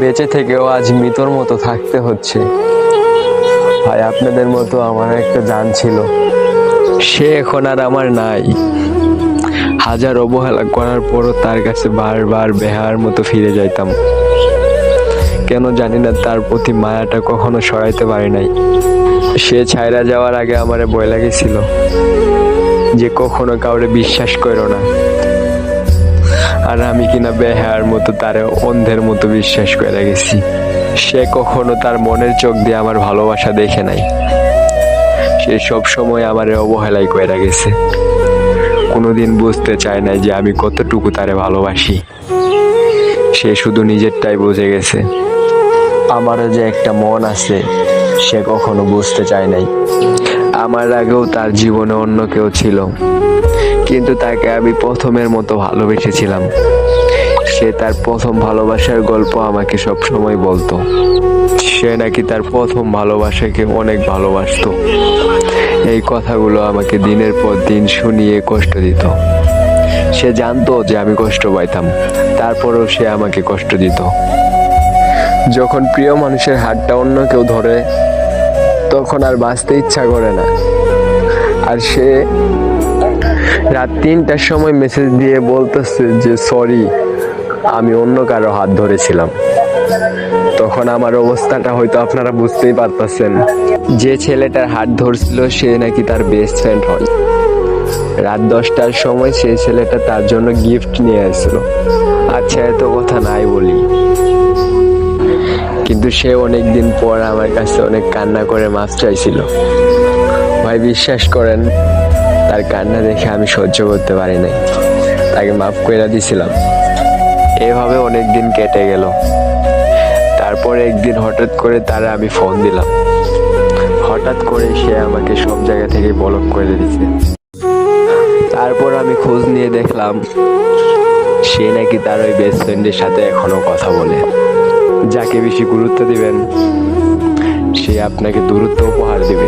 বেঁচে থেকেও আজ মৃতর মতো থাকতে হচ্ছে। ভাই আপনাদের মতো আমার একটা জান ছিল। সে এখন আর আমার নাই। হাজার অবহেলা করার পরও তার কাছে বারবার বেহার মতো ফিরে যাইতাম। কেন জানি না তার প্রতি মায়াটা কখনো সরাইতে পারি নাই। সে ছাইরা যাওয়ার আগে আমারে বয় লাগেছিল যে কখনো কাউরে বিশ্বাস করো না। আর আমি কিনা বেহার মতো তারে অন্ধের মতো বিশ্বাস করে গেছি। সে কখনো তার মনের চোখ দিয়ে আমার ভালোবাসা দেখে নাই। সে সব সময় আমারে অবহেলাই করে গেছে। কোনোদিন বুঝতে চায় নাই যে আমি কতটুকু তারে ভালোবাসি। সে শুধু নিজেরটাই বুঝে গেছে। আমারও যে একটা মন আছে, সে কখনো বুঝতে চায় নাই। আমার আগেও তার জীবনে অন্য কেউ ছিল। কিন্তু তাকে আমি প্রথমের মতো ভালোবেসেছিলাম। সে তার প্রথম ভালোবাসার গল্প আমাকে সব সময় বলতো। সে নাকি তার প্রথম ভালোবাসাকে অনেক ভালোবাসতো। এই কথাগুলো আমাকে দিনের পর দিন শুনিয়ে কষ্ট দিত। সে জানতো যে আমি কষ্ট পাইতাম। তারপরেও সে আমাকে কষ্ট দিত। যখন প্রিয় মানুষের হাতটা অন্য কেউ ধরে, তখন আর বাঁচতে ইচ্ছা করে না। আর সে রাত তিনটার সময় মেসেজ দিয়ে বলতেছে যে সরি আমি অন্য কারও হাত ধরেছিলাম। তখন আমার অবস্থাটা হয়তো আপনারা বুঝতেই পারতেছেন। যে ছেলেটার হাত ধরছিল, সে নাকি তার বেস্ট ফ্রেন্ড হয়। রাত দশটার সময় সেই ছেলেটা তার জন্য গিফট নিয়ে আসছিল আচ্ছা এত কথা নাই বলি। কিন্তু সে অনেক দিন পর আমার কাছে অনেক কান্না করে মাছ চাইছিল। ভাই, বিশ্বাস করেন তার কান্না দেখে আমি সহ্য করতে পারি নাই। তাকে মাফ করে দিছিলাম। এভাবে অনেক দিন কেটে গেল। তারপর একদিন হঠাৎ করে তারা আমি ফোন দিলাম। হঠাৎ করে সে আমাকে সব জায়গা থেকে বলক করে দিছে। তারপর আমি খোঁজ নিয়ে দেখলাম, সে নাকি তার ওই বেস্ট ফ্রেন্ডের সাথে এখনও কথা বলে। যাকে বেশি গুরুত্ব দিবেন, সে আপনাকে দূরত্ব উপহার দিবে।